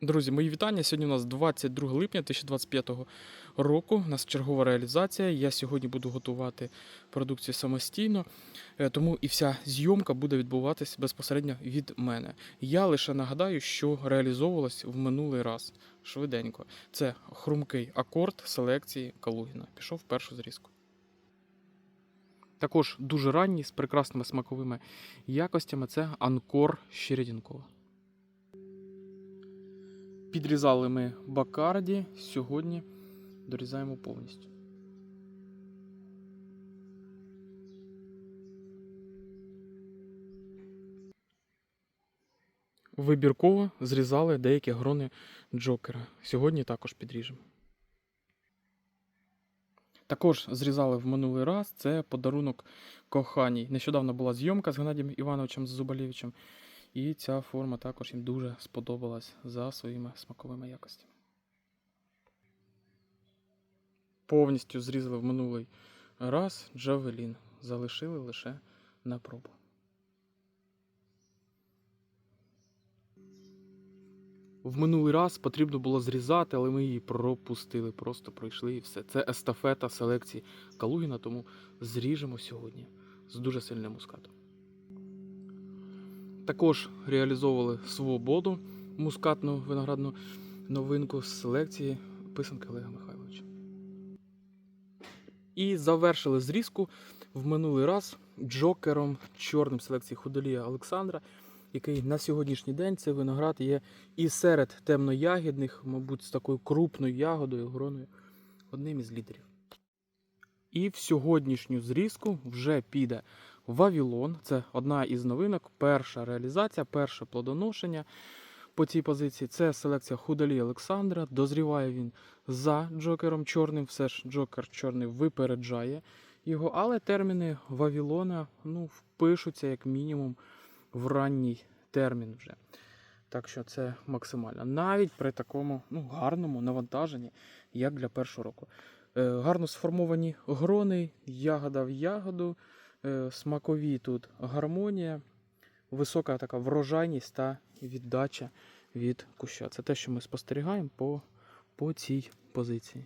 Друзі, мої вітання. Сьогодні у нас 22 липня 2025 року. У нас чергова реалізація. Я сьогодні буду готувати продукцію самостійно, е, тому і вся зйомка буде відбуватись безпосередньо від мене. Я лише нагадаю, що реалізовувалось в минулий раз швиденько. Це хрумкий акорд селекції Калугіна. Пішов в першу зрізку. Також дуже ранній з прекрасними смаковими якостями це Анкор Щередінкова. Підрізали ми бакарді, сьогодні дорізаємо повністю. Вибірково зрізали деякі грони джокера. Сьогодні також підріжемо. Також зрізали в минулий раз. Це подарунок коханій. Нещодавно була зйомка з Геннадієм Івановичем Зубалєвичем. І ця форма також їм дуже сподобалась за своїми смаковими якостями. Повністю зрізали в минулий раз джавелін. Залишили лише на пробу. В минулий раз потрібно було зрізати, але ми її пропустили, просто пройшли і все. Це естафета селекції Калугіна, тому зріжемо сьогодні з дуже сильним мускатом. Також реалізовували свободу мускатну виноградну новинку з селекції писанки Олега Михайловича. І завершили зрізку в минулий раз джокером чорним селекції худолія Олександра, який на сьогоднішній день цей виноград є і серед темноягідних, мабуть, з такою крупною ягодою, гроною, одним із лідерів. І в сьогоднішню зрізку вже піде Вавілон. Це одна із новинок, перша реалізація, перше плодоношення по цій позиції. Це селекція Худалі Олександра. Дозріває він за Джокером чорним. Все ж Джокер чорний випереджає його, але терміни Вавілона ну, впишуться як мінімум в ранній термін вже. Так що це максимально. Навіть при такому ну, гарному навантаженні, як для першого року. Е, гарно сформовані грони, ягода в ягоду, е, смакові тут гармонія, висока така врожайність та віддача від куща. Це те, що ми спостерігаємо по, по цій позиції.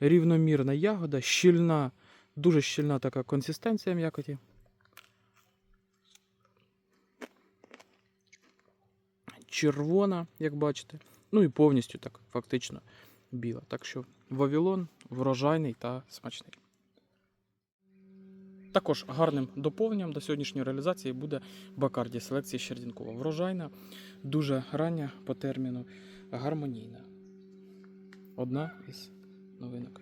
Рівномірна ягода, щільна, дуже щільна така консистенція м'якоті. Червона, як бачите. Ну і повністю так, фактично біла. Так що Вавилон врожайний та смачний. Також гарним доповненням до сьогоднішньої реалізації буде Бакарді селекції Щердінкова. Врожайна, дуже рання по терміну, гармонійна. Одна із новинок.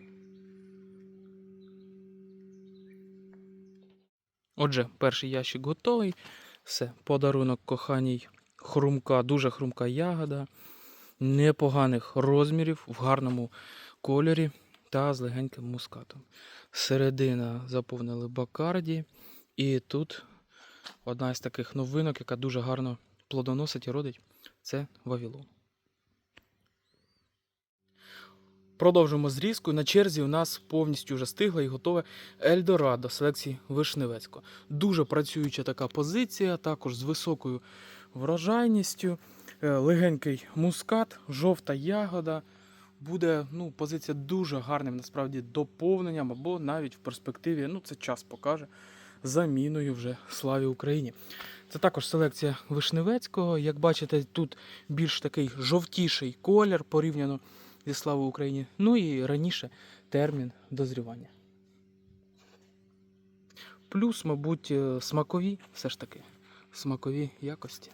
Отже, перший ящик готовий. Все, подарунок коханій хрумка, дуже хрумка ягода, непоганих розмірів, в гарному кольорі та з легеньким мускатом. Середина заповнили бакарді. І тут одна із таких новинок, яка дуже гарно плодоносить і родить, це Вавілон. Продовжуємо зрізку. На черзі у нас повністю вже стигла і готове Ельдорадо селекції Вишневецького. Дуже працююча така позиція, також з високою врожайністю, легенький мускат, жовта ягода. Буде ну, позиція дуже гарним насправді доповненням, або навіть в перспективі, ну це час покаже, заміною вже славі Україні. Це також селекція Вишневецького. Як бачите, тут більш такий жовтіший колір порівняно зі славою Україні. Ну і раніше термін дозрівання. Плюс, мабуть, е, смакові, все ж таки, смакові якості.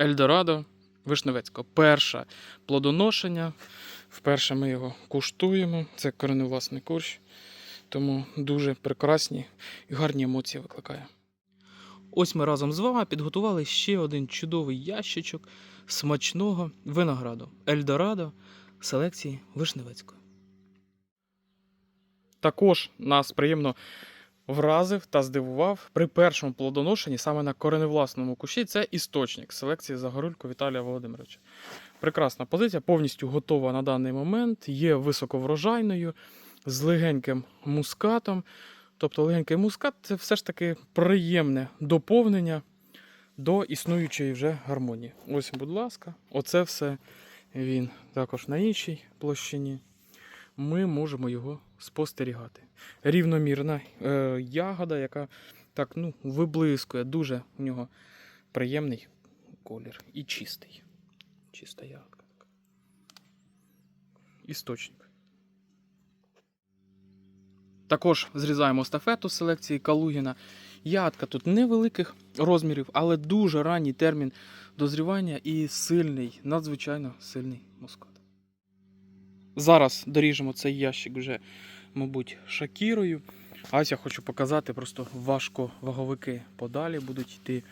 Ельдорадо Вишневецького. Перше плодоношення. Вперше ми його куштуємо. Це кореневласний курщ. Тому дуже прекрасні і гарні емоції викликає. Ось ми разом з вами підготували ще один чудовий ящичок смачного винограду Ельдорадо селекції Вишневецької. Також нас приємно вразив та здивував при першому плодоношенні саме на кореневласному кущі. Це істочник селекції Загорулько Віталія Володимировича. Прекрасна позиція, повністю готова на даний момент, є високоврожайною, з легеньким мускатом. Тобто легенький мускат це все ж таки приємне доповнення до існуючої вже гармонії. Ось, будь ласка, оце все він також на іншій площині. Ми можемо його спостерігати. Рівномірна е, ягода, яка так ну, виблискує, дуже у нього приємний колір і чистий. Чиста ягодка. Істочник. Також зрізаємо стафету з селекції Калугіна. Ягодка тут невеликих розмірів, але дуже ранній термін дозрівання і сильний, надзвичайно сильний мускат. Зараз доріжемо цей ящик вже, мабуть, шакірою. А я хочу показати, просто важковаговики подалі будуть йти.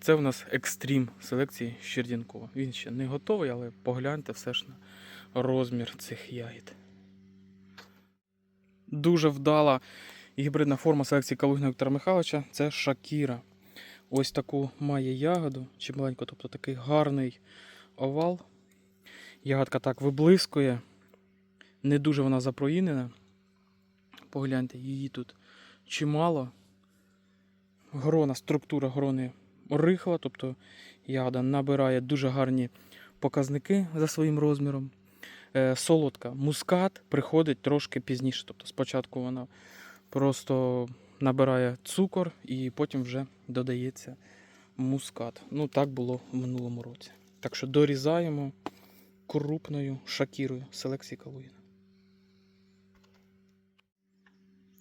Це у нас екстрім селекції Щердінкова. Він ще не готовий, але погляньте все ж на розмір цих ягід. Дуже вдала гібридна форма селекції Калугіна Віктора Михайловича це Шакіра. Ось таку має ягоду, чималеньку, тобто такий гарний овал. Ягодка так виблискує. Не дуже вона запроїнена. Погляньте, її тут чимало. Грона, структура грони рихла, тобто ягода набирає дуже гарні показники за своїм розміром. Е, солодка. Мускат приходить трошки пізніше. Тобто спочатку вона просто набирає цукор і потім вже додається мускат. Ну, так було в минулому році. Так що дорізаємо крупною шакірою селекції Калуїна.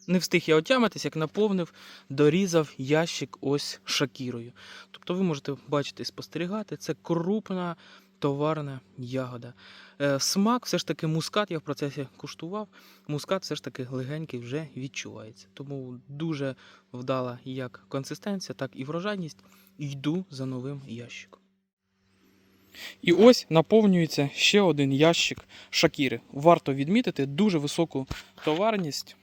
Не встиг я отямитись, як наповнив, дорізав ящик ось шакірою. Тобто ви можете бачити і спостерігати, це крупна товарна ягода. Е, Смак, все ж таки, мускат, я в процесі куштував. Мускат все ж таки легенький вже відчувається. Тому дуже вдала як консистенція, так і врожайність. Йду за новим ящиком. І ось наповнюється ще один ящик шакіри. Варто відмітити дуже високу товарність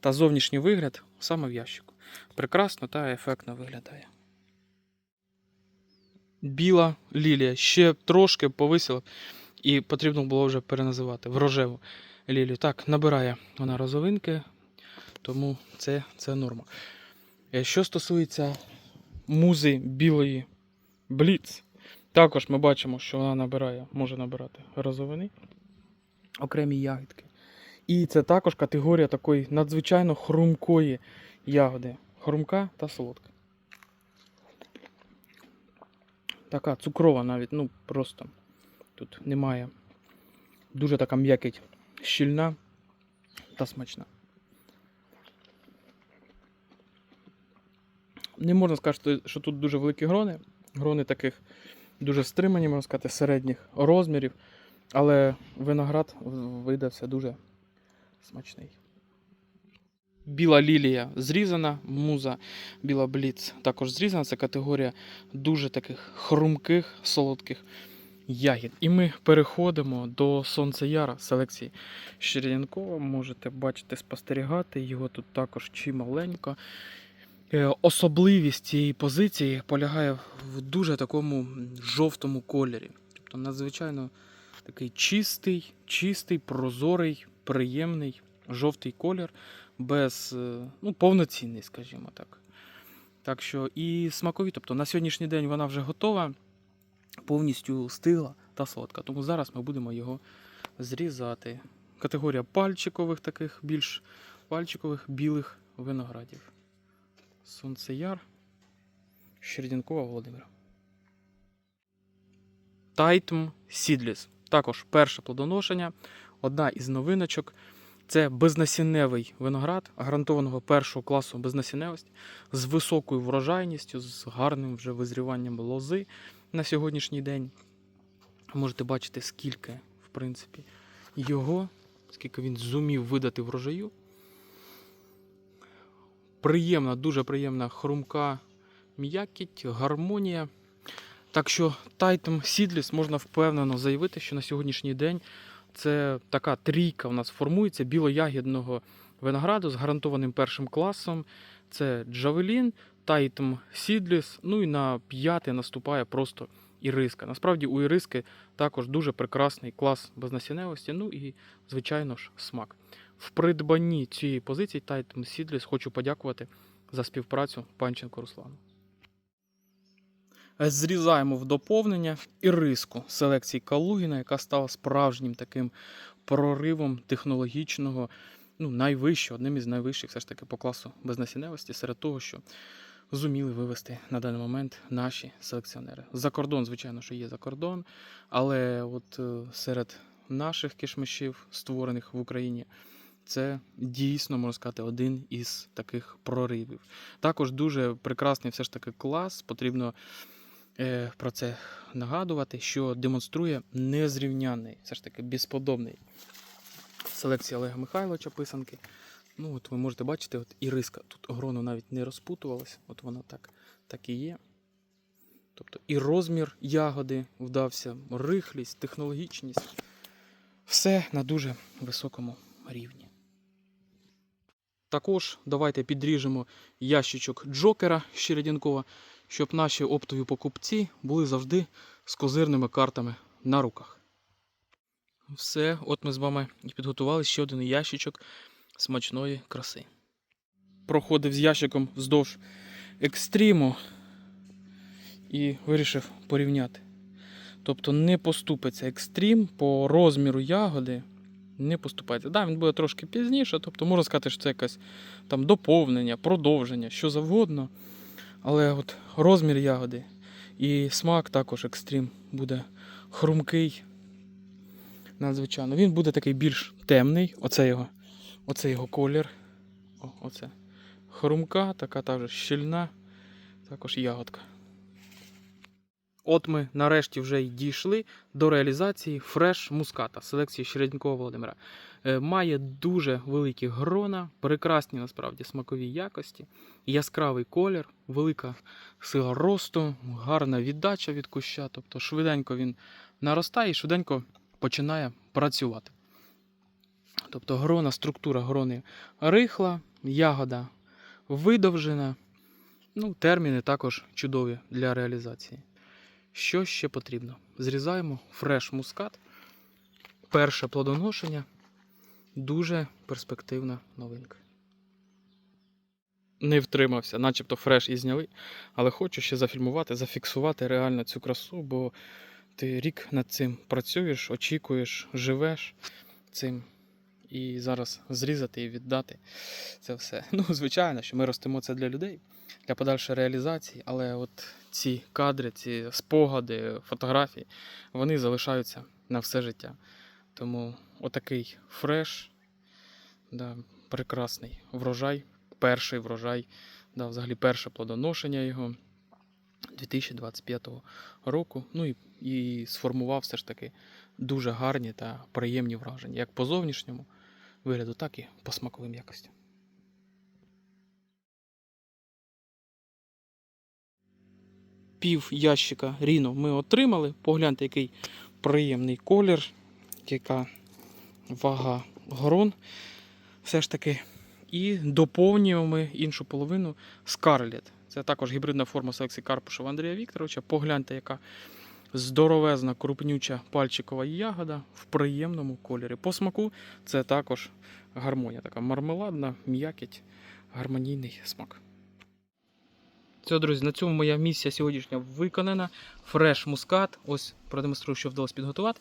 та зовнішній вигляд саме в ящику. Прекрасно та ефектно виглядає. Біла лілія ще трошки повисила, і потрібно було вже переназивати в рожеву лілію. Так, набирає вона розовинки, тому це, це норма. Е, Що стосується музи білої Бліц, також ми бачимо, що вона набирає, може набирати розовини, окремі ягідки. І це також категорія такої надзвичайно хрумкої ягоди. Хрумка та солодка. Така цукрова навіть, ну просто тут немає. Дуже така м'якить, щільна та смачна. Не можна сказати, що тут дуже великі грони. Грони таких дуже стримані, можна сказати, середніх розмірів. Але виноград видався дуже смачний. Біла лілія зрізана, муза біла бліц також зрізана. Це категорія дуже таких хрумких, солодких ягід. І ми переходимо до сонцеяра селекції Щер'янкова. Можете бачити, спостерігати. Його тут також чималенько. Е, Особливість цієї позиції полягає в дуже такому жовтому кольорі. Тобто надзвичайно такий чистий, чистий, прозорий, приємний жовтий колір, без е, ну, повноцінний, скажімо так. Так що і смакові, тобто на сьогоднішній день вона вже готова, повністю стигла та солодка. Тому зараз ми будемо його зрізати. Категорія пальчикових таких, більш пальчикових білих виноградів. Сонцеяр Щердінкова Володимира. Тайтм Сідліс. Також перше плодоношення. Одна із новиночок. Це безнасінневий виноград, гарантованого першого класу безнасінневості, з високою врожайністю, з гарним вже визріванням лози на сьогоднішній день. Можете бачити, скільки, в принципі, його, скільки він зумів видати врожаю. Приємна, дуже приємна хрумка м'якіть, гармонія. Так що Titan Seedless можна впевнено заявити, що на сьогоднішній день це така трійка у нас формується білоягідного винограду з гарантованим першим класом. Це Джавелін, Titan Seedless, ну і на п'яте наступає просто іриска. Насправді у іриски також дуже прекрасний клас безнасінневості, ну і, звичайно ж, смак. В придбанні цієї позиції Titan Seedless хочу подякувати за співпрацю Панченко Руслану. Зрізаємо в доповнення іриску селекції Калугіна, яка стала справжнім таким проривом технологічного, ну, найвищого, одним із найвищих все ж таки по класу безнасінневості серед того, що зуміли вивести на даний момент наші селекціонери. За кордон, звичайно, що є за кордон, але от е, серед наших кишмишів, створених в Україні, це дійсно можна сказати один із таких проривів. Також дуже прекрасний все ж таки клас. Потрібно про це нагадувати, що демонструє незрівнянний, все ж таки безподобний селекція Олега Михайловича писанки. Ну, от ви можете бачити, от іриска тут гроно навіть не розпутувалась, от вона так, так і є. Тобто і розмір ягоди вдався, рихлість, технологічність. Все на дуже високому рівні. Також давайте підріжемо ящичок Джокера Щередінкова, щоб наші оптові покупці були завжди з козирними картами на руках. Все, от ми з вами і підготували ще один ящичок смачної краси. Проходив з ящиком вздовж екстриму і вирішив порівняти. Тобто не поступиться екстрім по розміру ягоди. Не поступається. Да, він буде трошки пізніше, тобто можна сказати, що це якесь там доповнення, продовження, що завгодно. Але от розмір ягоди і смак також екстрім буде хрумкий. Надзвичайно. Він буде такий більш темний. Оце його, оце його колір. О, оце. Хрумка, така вже щільна, також ягодка. От ми нарешті вже й дійшли до реалізації фреш муската селекції Щеренького Володимира. Е, Має дуже великі грона, прекрасні насправді смакові якості, яскравий колір, велика сила росту, гарна віддача від куща. Тобто швиденько він наростає і швиденько починає працювати. Тобто грона, структура грони рихла, ягода видовжена. Ну, терміни також чудові для реалізації. Що ще потрібно? Зрізаємо фреш мускат. Перше плодоношення. Дуже перспективна новинка. Не втримався, начебто фреш і зняли, але хочу ще зафільмувати, зафіксувати реально цю красу, бо ти рік над цим працюєш, очікуєш, живеш цим. І зараз зрізати і віддати це все. Ну, звичайно, що ми ростимо це для людей, для подальшої реалізації, але от ці кадри, ці спогади, фотографії, вони залишаються на все життя. Тому отакий фреш, да, прекрасний врожай, перший врожай, да, взагалі перше плодоношення його 2025 року. Ну і, і сформував все ж таки дуже гарні та приємні враження, як по зовнішньому вигляду, так і по смаковим якостям. Пів ящика Ріно ми отримали. Погляньте, який приємний колір, яка вага грон. Все ж таки. І доповнюємо ми іншу половину Scarlet. Це також гібридна форма селекції Карпушева Андрія Вікторовича. Погляньте, яка здоровезна, крупнюча пальчикова ягода в приємному кольорі. По смаку це також гармонія, така мармеладна, м'якіть, гармонійний смак. Все, друзі, на цьому моя місія сьогоднішня виконана. Фреш мускат. Ось продемонструю, що вдалося підготувати.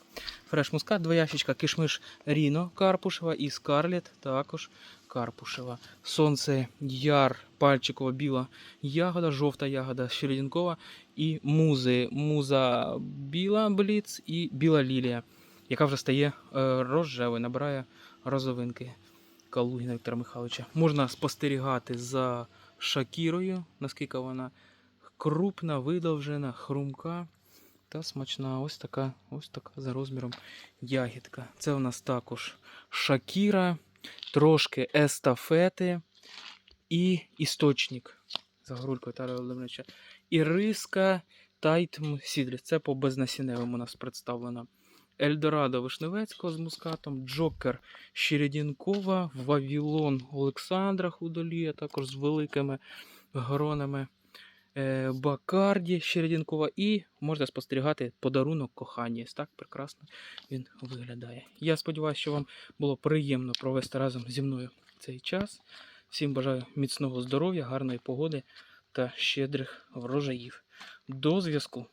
Фреш мускат, два ящичка, кишмиш Ріно Карпушева і Скарлет також Карпушева. Сонце яр, пальчикова біла ягода, жовта ягода щередінкова і музи. Муза біла бліц і біла лілія, яка вже стає е, рожевою, набирає розовинки Калугіна Віктора Михайловича. Можна спостерігати за шакірою, наскільки вона крупна, видовжена, хрумка та смачна. Ось така, ось така за розміром ягідка. Це у нас також шакіра, трошки естафети і істочник. За горулькою Тараса Володимировича. Іриска Тайтм Сідріс. Це по безнасінневим у нас представлено. Ельдорадо Вишневецького з мускатом, Джокер Щередінкова, Вавілон Олександра Худолія, також з великими гронами. Е, Бакарді Щередінкова і можна спостерігати подарунок кохання. Так прекрасно він виглядає. Я сподіваюся, що вам було приємно провести разом зі мною цей час. Всім бажаю міцного здоров'я, гарної погоди та щедрих врожаїв. До зв'язку.